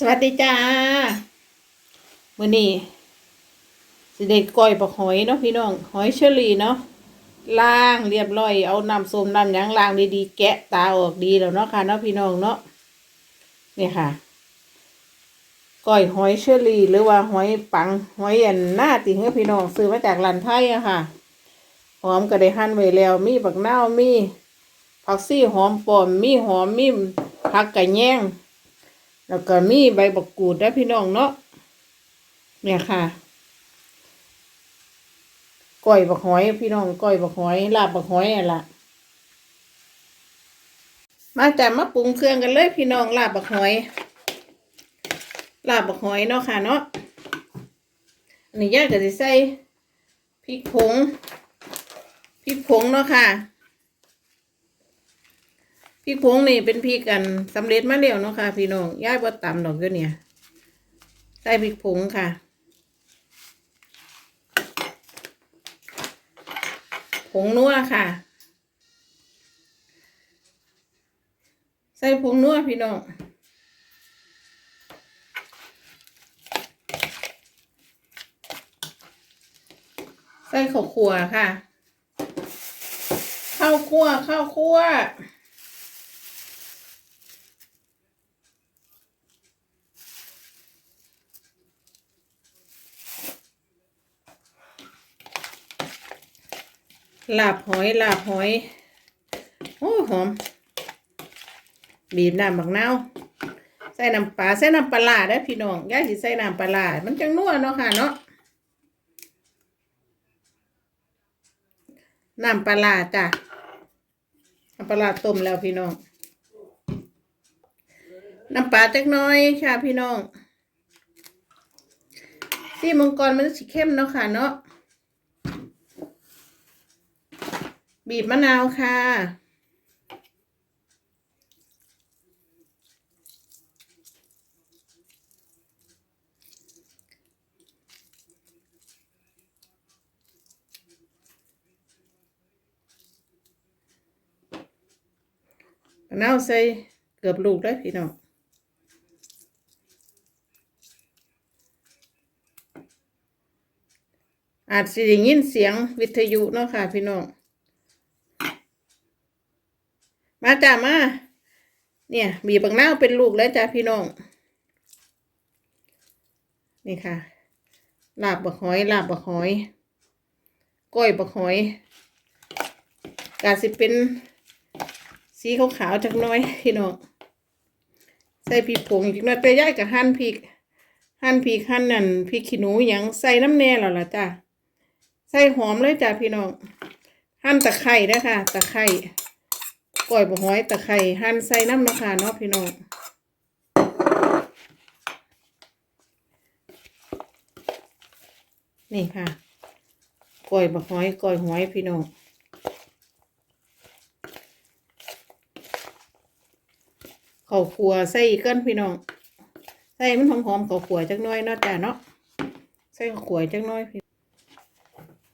สวัสดีจ้ามื้อนี้สิได้ก้อยปลาหอยเนาะพี่น้องหอยเชอรี่เนาะล้างเรียบร้อย เอาน้ำส้มน้ำหยังล้างดีๆแกะตาออกดีแล้วเนาะค่ะเนาะพี่น้องเนาะนี่ค่ะก้อยหอยเชอรี่หรือว่าหอยปังหอยอันหน้าติเฮ้พี่น้องซื้อมาจากร้านไทยอะค่ะหอมก็ได้หั่นไว้แล้วมีบักนามีผักซี่หอมปอมมีหอมมีผักกระแยง แล้วก็มีใบบักกูดได้พี่น้องเนาะเนี่ยค่ะก้อยบักหอยพี่น้องก้อยบักหอยลาบบักหอยอะล่ะมาแต่มาปรุงเครื่องกันเลยพี่น้องลาบบักหอย ลาบบักหอยเนาะค่ะเนาะอันนี้ย่าก็จะใส่พริกผงพริกผงเนาะค่ะ ริกผงนี่เป็นพริกกันสำเร็จมาแล้วเนาะค่ะ พี่น้องย่ายบ่ตำดอกเดี๋ยวนี้ใส่พริกผงค่ะ ผงนัวค่ะ ใส่ผงนัวพี่น้องใส่ข้าวคั่วค่ะ ข้าวคั่วข้าวคั่ว ลาบหอยลาบหอยโอ้หอม บีบน้ำบักนาวใส่น้ำปลาใส่น้ำปลาร้าได้พี่น้องย่าสิใส่น้ำปลาร้ามันจังนัวเนาะค่ะเนาะน้ำปลาร้าจ้ะน้ำปลาต้มแล้วพี่น้องน้ำปลาจักน้อยค่ะพี่น้องซี่มังกรมันสิเข้มเนาะค่ะเนาะ บีบมะนาวค่ะ มะนาวใส่เกือบลูกเลยพี่น้องอาจสิได้ยินเสียงวิทยุเนาะค่ะพี่น้อง มาจ้ามา เนี่ย บีบบักนาเป็นลูกแล้วจ้าพี่น้อง นี่ค่ะ ลาบบักหอย ลาบบักหอยก้อยบักหอยกาสิเป็นสีขาวๆจักน้อยพี่น้องใส่พริกผงจักน้อยไปย่ายกับหั่นพริกหั่นพริกหั่นนั่นพริกขี้หนูยังใส่น้ำแน่แล้วล่ะจ้าใส่หอมเลยจ้าพี่น้องหั่นตะไคร้นะคะตะไคร้ ก้อยบะหอยตะไคร้หั่นใส่น้ำเนาะค่ะเนาะพี่น้องนี่ค่ะก้อยบะหอยก้อยหอยพี่น้องข้าวขัวใส่อีกเกินพี่น้องใส่มันหอมๆข้าวขัวจักน้อยเนาะจ้ะเนาะใส่ข้าวขัวจักน้อยพี่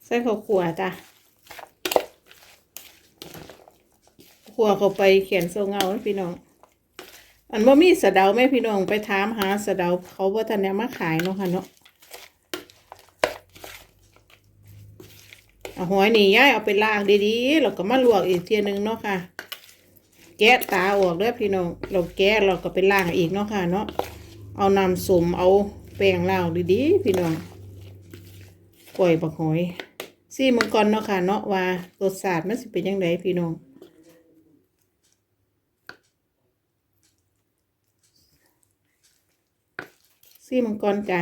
ใส่ข้าวขัวจ้ะ ขัวเข้าไปเขียนโซเงาพี่น้อง อันว่ามีสะเดาไหมพี่น้องไปถามหาสะเดาเขาว่าทันเนี่ยมาขายเนาะค่ะเนาะเอาหอยนี่ย้ายเอาไปล้างดีๆแล้วก็มาลวกอีกเทียนึงเนาะค่ะ แกะตาออกด้อพี่น้อง เราแกะเราก็ไปล้างอีกเนาะค่ะเนาะ เอาน้ำส้มเอาแป้งล้างดีๆพี่น้องกล้วยบักหอยซี่มังกรเนาะค่ะเนาะว่ารสชาติมันสิเป็นยังไงพี่น้อง ซี่มังกรจ้ะ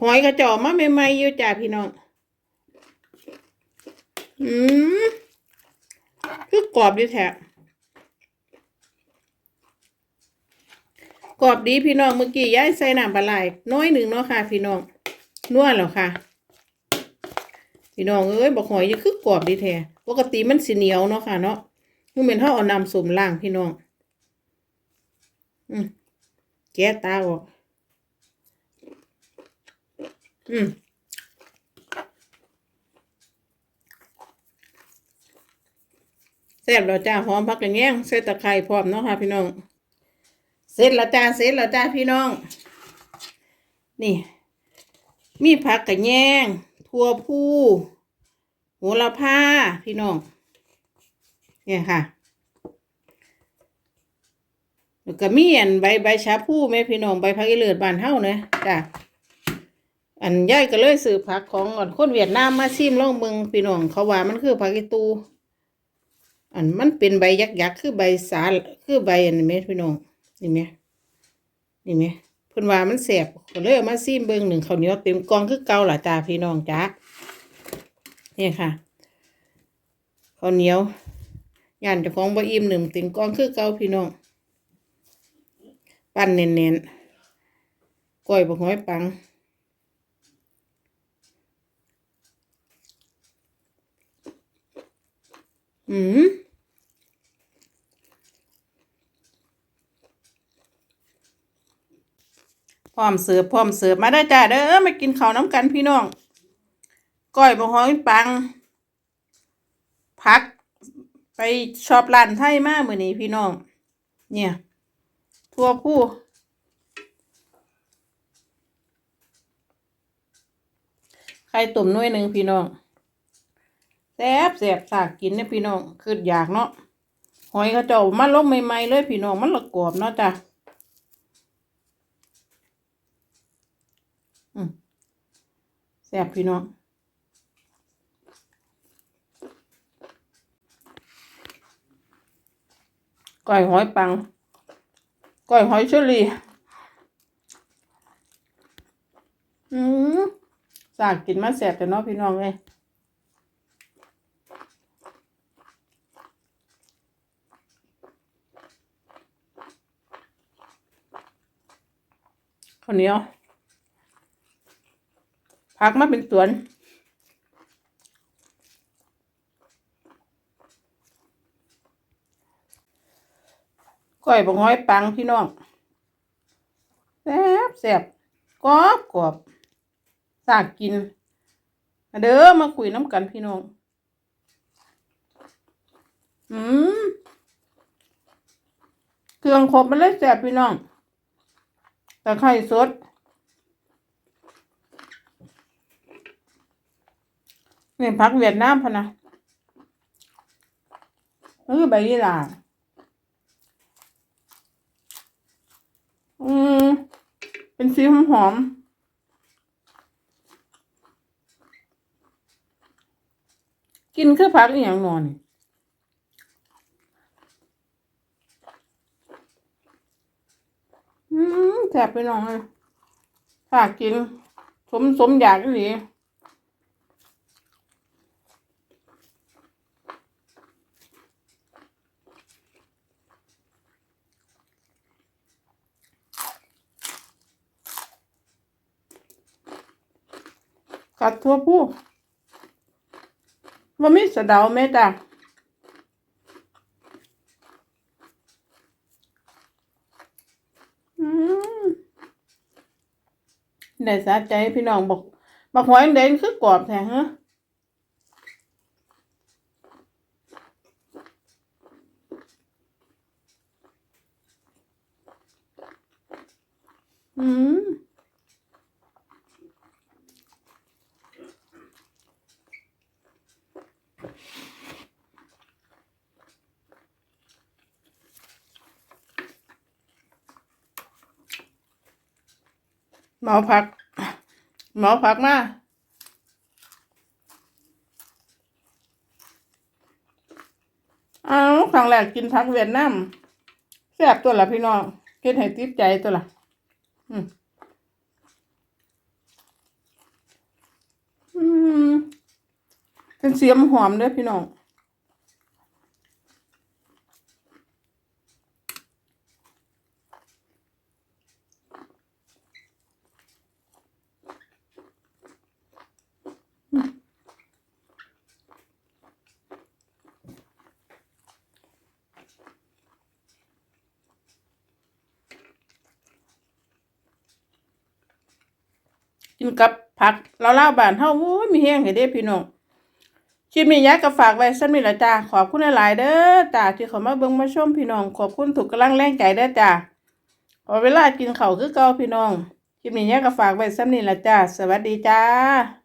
หอยกระจอกมาใหม่ๆอยู่จ้ะพี่น้อง อืมคือกรอบดีแท้กรอบดีพี่น้องเมื่อกี้ย้ายใส่น้ำปลาไหลน้อยหนึ่งเนาะค่ะ พี่น้องนวดแล้วค่ะ พี่น้องเอ้ยบอกหอยยังคือกรอบดีแท้ปกติมันสีเหนียวเนาะค่ะ เนาะมันเป็นเท่าเอาน้ำสมล้างพี่น้อง อืมแกะตาออก อืมแซ่บเราจ้าหอมพักกระแยงใส่ตะไคร้พร้อมเนาะค่ะพี่น้อง เสร็จแล้วจ้าเสร็จแล้วจ้าพี่น้อง นี่ มีผักกระแยงทั่วผู้โหระพาพี่น้อง เนี่ยค่ะแล้วก็มีอันใบใบชาพูแม่พี่น้องใบพักอีเลือดบานเฮาเนะจ้ะ อันย่ายก็เลยซื้อผักของอ่อนคนเวียดนามมาซิมลองเมืองพี่น้องเขาว่ามันคือผักอีตู อันมันเป็นใบยักยักษ์คือใบสาคือใบอันนี้แม่พี่น้องนี่ไหมนี่ไหมเพิ่นว่ามันแสบก็เลยมาซิมเบิงหนึ่งข้าวเหนียวเต็มกองคือเก่าล่ะจ้าพี่น้องจ้าเนี่ยค่ะข้าวเหนียวย่านจ้าของบ่อิ่มหนึ่งเต็มกองคือเก่าพี่น้องปั้นเน้นๆก้อยบกห้อยปัง อืมพร้อมเสิร์ฟพร้อมเสิร์ฟมาได้จ้าเด้อมากินข้าวน้ำกันพี่น้องก้อยบกห้อยปัง พัก ไปชอบร้านไทยมาเมื่อนี้พี่น้อง เนี่ย ทั่วผู้ไข่ตุ่มน้อยหนึ่งพี่น้อง แซ่บแซ่บสากกินเนี่ยพี่น้องคืออยากเนาะหอยเขาเจ้ามาลงใหม่ๆเลยพี่น้องมันละกรอบเนาะจ้ะแซ่บพี่น้องก้อยหอยปังก้อยหอยเชอรี่อืมสากกินมาแสบแต่เนาะพี่น้องเลย ข้าวเหนียวผักมาเป็นสวนก้อยบงห้อยปังพี่น้องแซ่บแซ่บกรอบกรอบสากกินเด้อมาคุยน้ำกันพี่น้อง อืม เครื่องครบมันเลยแซ่บพี่น้อง ตะไคร้สด เนี่ยพักเวียดนามพะนะเออใบยี่หร่าอืม เป็นสีหอมหอมกินคือผักอหย่างนอน อืมแสบไปหน่อยถ้ากิน สมสมอยากอีหลีกัดทั่วผู้ว่ามีสะเดาไหมจ้ะอืม ได้สะใจพี่น้องบอกบักหอยเด่นคือกรอบแท้ฮะอืม หมอผัก หมอผักมาเอาครั้งแรกกินผักเวียดนามแซ่บตัวละพี่น้องเฮ็ดให้ติดใจตัวละอืมอืมเป็นเสียมหอมเด้อพี่น้อง กินกับผักเราเล่าบานเฮาโอ้ยมีแห้งให้เด้พี่น้องคลิปนี้ยายก็ฝากไว้สั้นมีละจ้าขอบคุณหลาย ๆ เด้อจ้าที่เขามาเบิ่งมาชมพี่น้อง ขอบคุณถูกกำลังแรงใจเด้อจ้าพอเวลากินเข่าคือเก่าพี่น้องคลิปนี้ยายก็ฝากไว้ซ้ำนี่ละจ้าสวัสดีจ้า